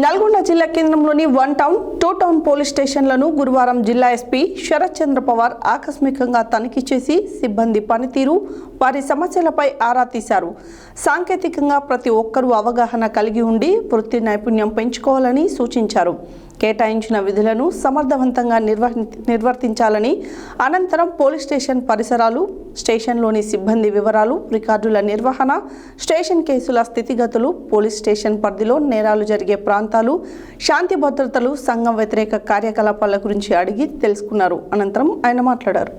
నల్గొండ జిల్లా కేంద్రంలోని one town two town police స్టేషన్లను గురువారం జిల్లా ఎస్పీ శరత్ చంద్ర పవార్ ఆకస్మికంగా తనిఖీ చేసి సిబ్బంది పనితీరు వారి సమస్యలపై ఆరా తీశారు. సాంకేతికంగా ప్రతి ఒక్కరూ అవగాహన కలిగి ఉండి వృత్తి నైపుణ్యం పెంచుకోవాలని సూచించారు. కేటాయించిన విధులను సమర్థవంతంగా నిర్వర్తించాలని అనంతరం పోలీస్ స్టేషన్ పరిసరాలు స్టేషన్లోని సిబ్బంది వివరాలు రికార్డుల నిర్వహణ స్టేషన్ కేసుల స్థితిగతులు పోలీస్ స్టేషన్ పరిధిలో నేరాలు జరిగే ప్రాంతాలు శాంతి భద్రతలు సంఘం వ్యతిరేక కార్యకలాపాల గురించి అడిగి తెలుసుకున్నారు. అనంతరం ఆయన మాట్లాడారు.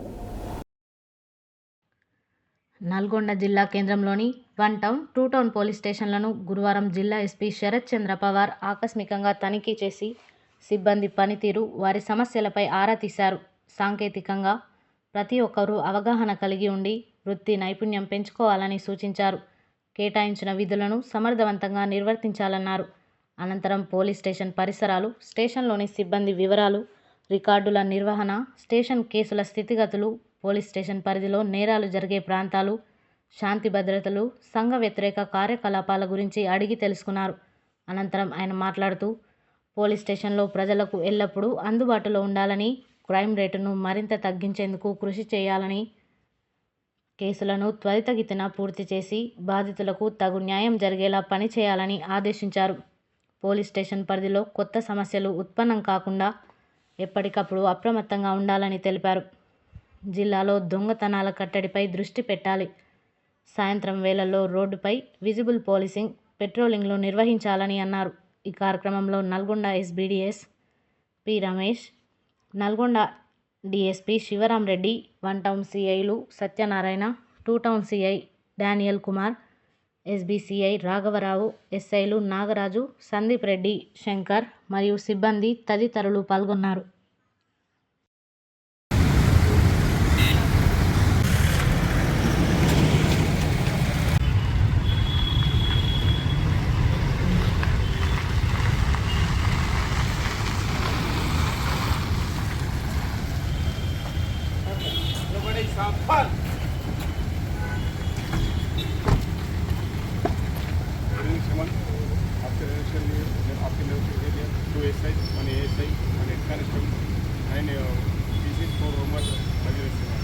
నల్గొండ జిల్లా కేంద్రంలోని one town two town police స్టేషన్లను గురువారం జిల్లా ఎస్పీ శరత్ చంద్ర పవార్ ఆకస్మికంగా తనిఖీ చేసి సిబ్బంది పనితీరు వారి సమస్యలపై ఆరా తీశారు. సాంకేతికంగా ప్రతి ఒక్కరూ అవగాహన కలిగి ఉండి వృత్తి నైపుణ్యం పెంచుకోవాలని సూచించారు. కేటాయించిన విధులను సమర్థవంతంగా నిర్వర్తించాలన్నారు. అనంతరం పోలీస్ స్టేషన్ పరిసరాలు స్టేషన్లోని సిబ్బంది వివరాలు రికార్డుల నిర్వహణ స్టేషన్ కేసుల స్థితిగతులు పోలీస్ స్టేషన్ పరిధిలో నేరాలు జరిగే ప్రాంతాలు శాంతి భద్రతలు సంఘ వ్యతిరేక కార్యకలాపాల గురించి అడిగి తెలుసుకున్నారు. అనంతరం ఆయన మాట్లాడుతూ పోలీస్ స్టేషన్లో ప్రజలకు ఎల్లప్పుడూ అందుబాటులో ఉండాలని క్రైమ్ రేటును మరింత తగ్గించేందుకు కృషి చేయాలని కేసులను త్వరితగతిన పూర్తి చేసి బాధితులకు తగు న్యాయం జరిగేలా పనిచేయాలని ఆదేశించారు. పోలీస్ స్టేషన్ పరిధిలో కొత్త సమస్యలు ఉత్పన్నం కాకుండా ఎప్పటికప్పుడు అప్రమత్తంగా ఉండాలని తెలిపారు. జిల్లాలో దొంగతనాల కట్టడిపై దృష్టి పెట్టాలి. సాయంత్రం వేళల్లో రోడ్డుపై విజిబుల్ పోలీసింగ్ పెట్రోలింగ్లు నిర్వహించాలని అన్నారు. ఈ కార్యక్రమంలో Nalgonda SB DSP Ramesh Nalgonda DSP Sivaram Reddy one town సిఐలు Satyanarayana two town CI Daniel Kumar SB CI రాఘవరావు ఎస్ఐలు నాగరాజు సందీప్ రెడ్డి శంకర్ మరియు సిబ్బంది తదితరులు పాల్గొన్నారు. ఏఎస్ఐ మన ఏఎస్ఐ మన head constable and PC four homework పనిచేస్తున్నాం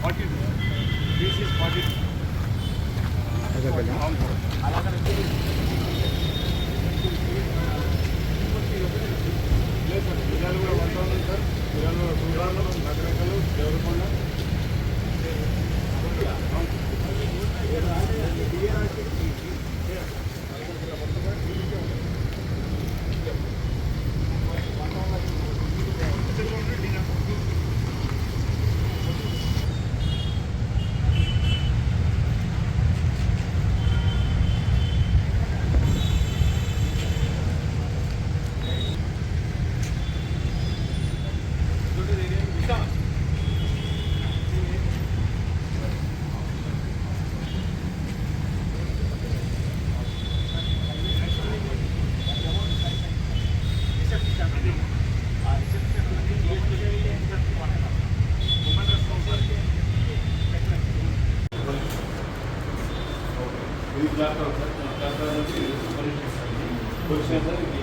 ఫార్టీ పీసీ ఫార్టీ లేదు సార్ మిర్యాలు కూడా వన్ థౌసండ్ సార్ మిర్యాలు టూ థౌసండ్ నగరంలో దేవరకొండ ఇది సార్ క్లాస్ నుంచి పొజిషన్ సార్ ఇది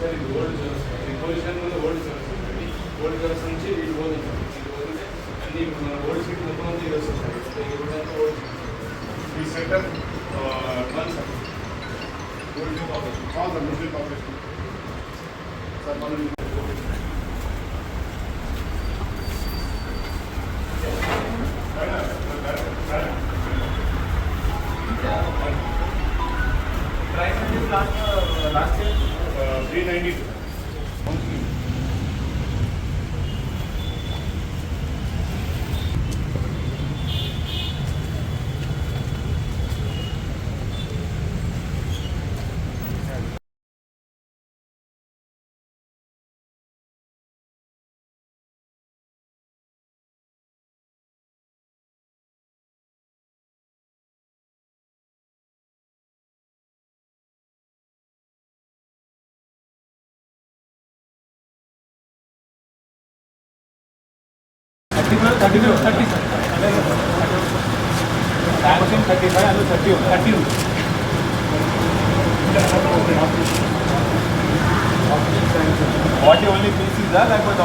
సార్ ఇది ఓల్డ్ ఈ పొజిషన్ ముందు ఓల్డ్ సర్వీస్ ఉంటుంది ఓల్డ్ సర్వీస్ నుంచి ఇది పోతుంది ఇది పోతుంటే అన్ని ఇప్పుడు మన ఓల్డ్ సీట్ మొత్తం అంతా ఇది వస్తుంది సార్ ఓల్డ్ ఈ centre one sir old population sir population sir మనం thirty five thirty sir sanction thirty five అందులో థర్టీ థర్టీ వాటి ఓన్లీ పీసీసా లేకపోతే